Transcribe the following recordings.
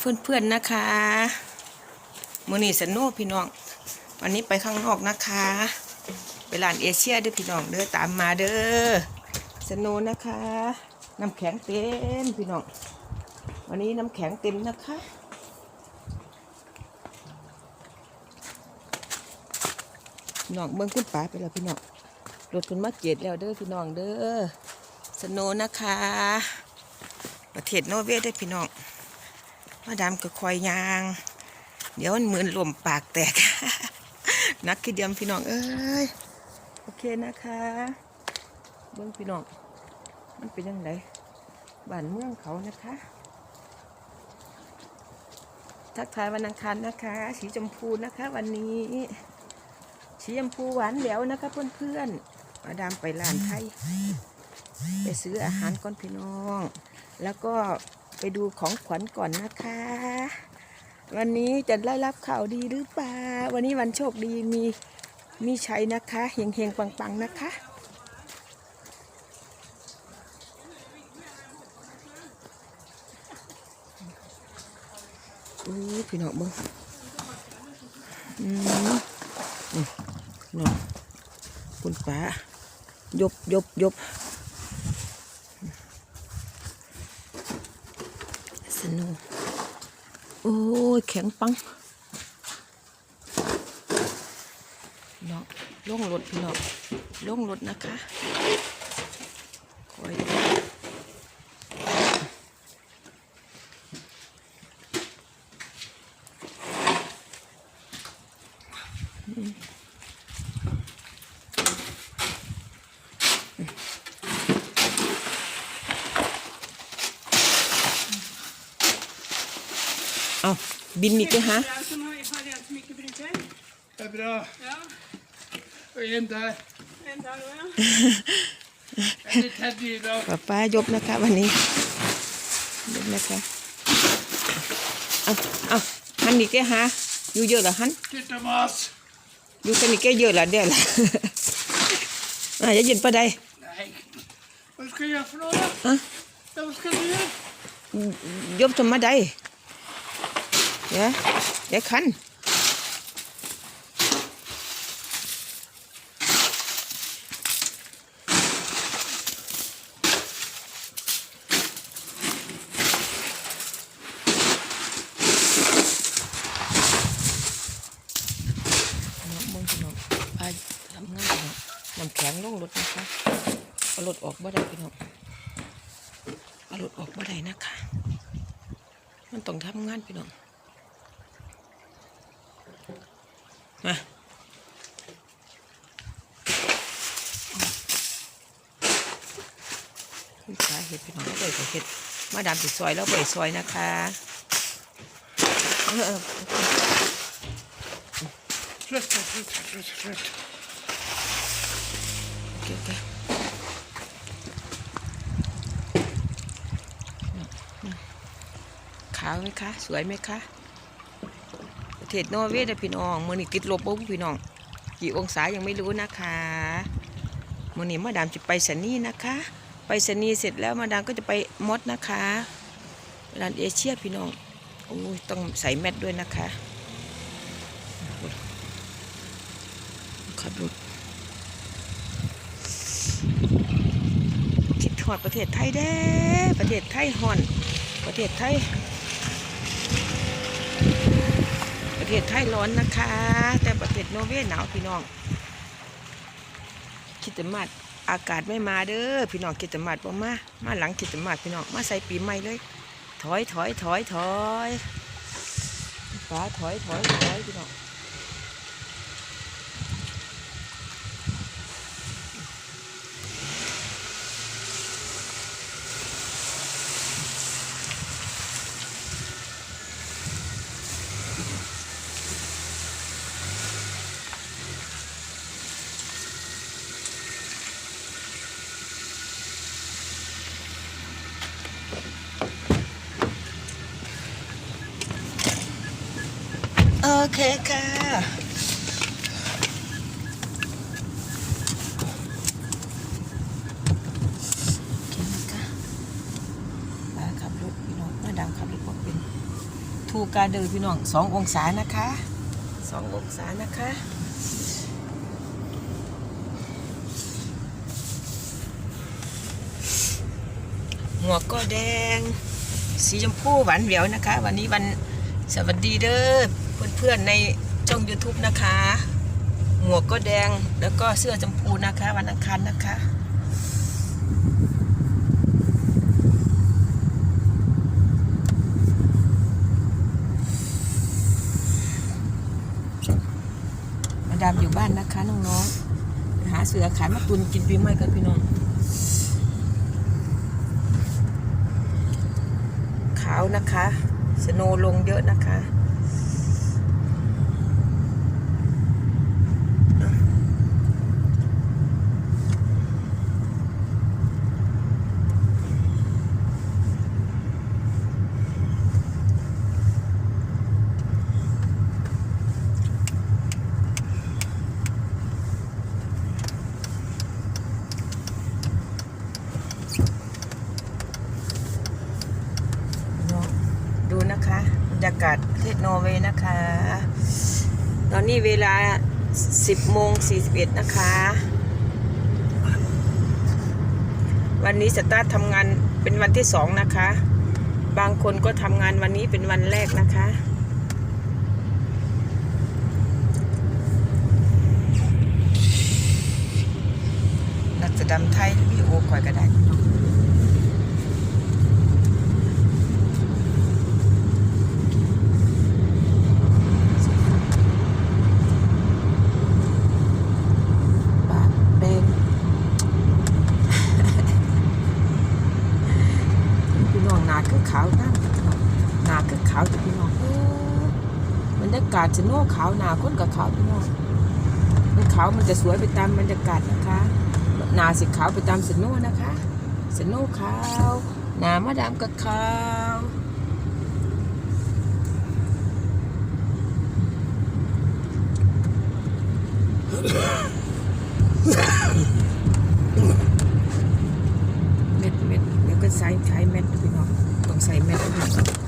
เพื่อนๆนะคะมือนี่สนุกพี่น้อง วันนี้ไปข้างนอกนะคะ ไปร้านเอเชียเด้อพี่น้องเด้อตามมาเด้อสนุกนะคะน้ำแข็งเต็มพี่น้อง วันนี้น้ำแข็งเต็มนะคะน้องเมืองคุณป๋าไปแล้วพี่น้องรถคุณมาเกตแล้วเด้อพี่น้องเด้อสนุกนะคะ ประเทศนเวย์ได้อพี่น้อง มาดามก็คอยยาง เดี๋ยวมันเหมือนลมปากแตก นักขี้เดียมพี่น้องเอ้ยโอเคนะคะ เบื้องพี่น้อง มันเป็นยังไงบ้านเมืองเขานะคะ ทักทายวันอังคารนะคะ สีชมพูนะคะ วันนี้ สีชมพูหวานแหววนะคะเพื่อนๆมาดามไปร้านไทย ไปซื้ออาหารก่อนพี่น้อง แล้วก็ ไปดูของขวัญก่อนนะคะ วันนี้จะได้รับข่าวดีหรือเปล่า วันนี้วันโชคดีมีมีชัยนะคะเฮงเฮงๆปังๆนะคะ อู้พี่น้องเบิ้งอืมนี่พี่น้องคุณป้ายบยบยบ นุกโอ้ยแข็งปังเนาะล่องลงรถพี่น้องลงรถนะคะคอย เอาบินอีกไหมฮะ Den som har italiensk mycket bryter. Det är bra. Ja, Och en där. en där då ja. En i Teddy idag. ป้าป้ายบนะคะ วันนี้ยบนะคะเอาเอาฮันนี่แกฮะอยู่เยอะเหรอฮัน Titta Mas. อยู่กันนี่แกเยอะเหรอเดี๋ยวละอะอย่าเย็นปะใด Nej. Vad ska jag göra för några? Ja. Ja, vad ska du göra? ยบทำมาได้ เดี๋ยวเดี๋ยวคันน้อองไปทำงานพี่น้องน้ำแข็งลงรถนะคะเอารถออกบ่ได้พี่น้องเอารถออกบ่ได้นะคะ มันต้องทำงานพี่น้อง มาขาเห็ดพี่น้องเปิดเห็ดมาดามติดซอยแล้วเปิดซอยนะคะเออเออ Flytta, flytta, flytta, flytta. โอเคโอเคขาวไหมคะ สวยไหมคะ ประเทศนอร์เวย์นะพี่น้องเมื่อนี้ติดลบปุ๊บพี่น้อง กี่องศายังไม่รู้นะคะเมื่อนี้มาดามจะไปสนีย์นะคะ ไปสนีย์เสร็จแล้วมาดามก็จะไปมดนะคะร้านเอเชียพี่น้องโอ้ยต้องใส่แมสด้วยนะคะขับรถคิดถอดประเทศไทยเด้ ประเทศไทยห่อน ประเทศไทย ประเทศไทยร้อนนะคะ แต่ประเทศโนเวย์หนาวพี่น้องคิดจะมาดอากาศไม่มาเด้อพี่น้องคิดจะมาดบ่มามาหลังคิดจะมาดพี่น้องมาใส่ปีใหม่เลย ถอยถอยถอยถอยฟ้าถอยถอยถอยพี่น้องโอเคค่ะโอเคนะคะป้าขับรถพี่น้องมาดามขับรถ บ่เป็นทูการเดินพี่น้องสององศานะคะสององศานะคะหมวกก็แดง สีชมพูหวานแหววนะคะ วันนี้วันสวัสดีเด้อ เพื่อนๆในช่อง YouTube นะคะ หมวกก็แดงแล้วก็เสื้อชมพูนะคะ วันอังคารนะคะมาดามอยู่บ้านนะคะน้องๆหาเสือขายมาตุนกินปีใหม่กันพี่น้องขาวนะคะ สโนลงเยอะนะคะ ดูนะคะบรรยากาศประเทศนอร์เวย์นะคะ ตอนนี้เวลา 10โมง41 นะคะ วันนี้สตาร์ททำงานเป็นวันที่สองนะคะ บางคนก็ทำงานวันนี้เป็นวันแรกนะคะนักแสดงไทยพี่โอคอยก็ได้ ปากแดง พี่น้องหนาคือขาวนั่นหนาคือขาวแต่พี่น้องเอ้ยบรรยากาศจะโน่ขาวหนาคนกับขาวพี่น้องมันขาวมันจะสวยไปตามบรรยากาศนะคะหนาสีขาวไปตามสโน่นะคะสโน่ขาวหนามาดามกับขาวเม็ดเม็ดแล้วก็ใส่ใช้เม็ดพี่น้องต้องใส่เม็ดพี่น้อง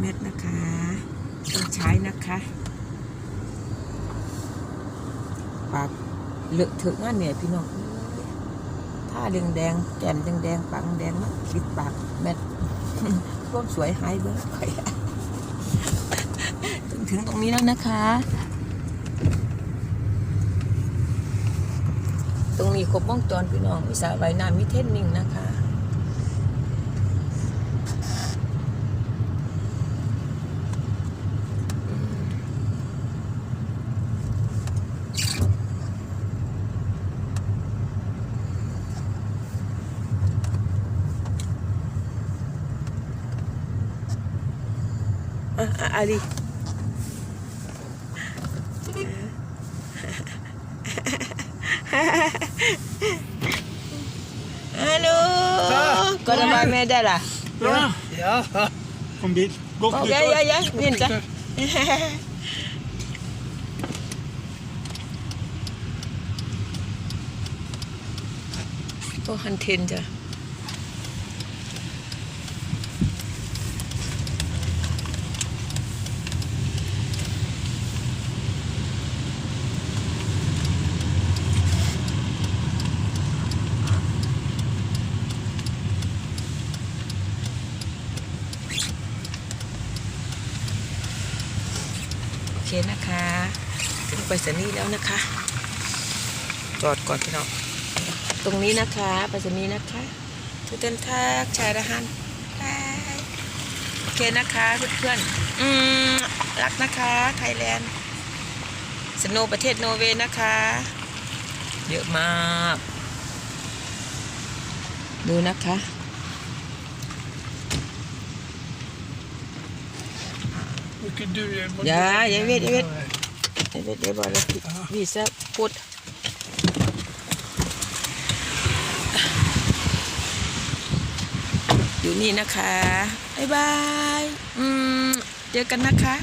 เม็ดนะคะต้องใช้นะคะ ปากเลอะเถอะง่านเนี่ยพี่น้องถ้าแดงแดงแก้มแดงแดงปากแดงมันปิดปากเม็ดควมสวยหายเบ้อไปถึงถึงตรงนี้แล้วนะคะ ตรงนี้ครบวงจรพี่น้องมีสระว่ายน้ำมีเทนนิ่งนะคะ อะอะอาลีฮัลโหลก็ทำไมไม่ได้ล่ะ Ja. Ja. Kom dit. Godt โอเคยายา ไปสนีแล้วนะคะ จอดก่อนพี่น้อง ตรงนี้นะคะไปสนีนะคะทุกท่านทักชายทหารโอเคนะคะเพื่อนๆอืมรักนะคะไทยแลนด์สโนประเทศโนเวย์นะคะ เยอะมาก ดูนะคะอย่าอย่าเวทอย่าเวท Mycket du är. Ja, jag vet, jag vet. Jag vet, jag bara visa kort. อยู่นี่นะคะ บ๊ายบาย อืม เจอกันนะคะ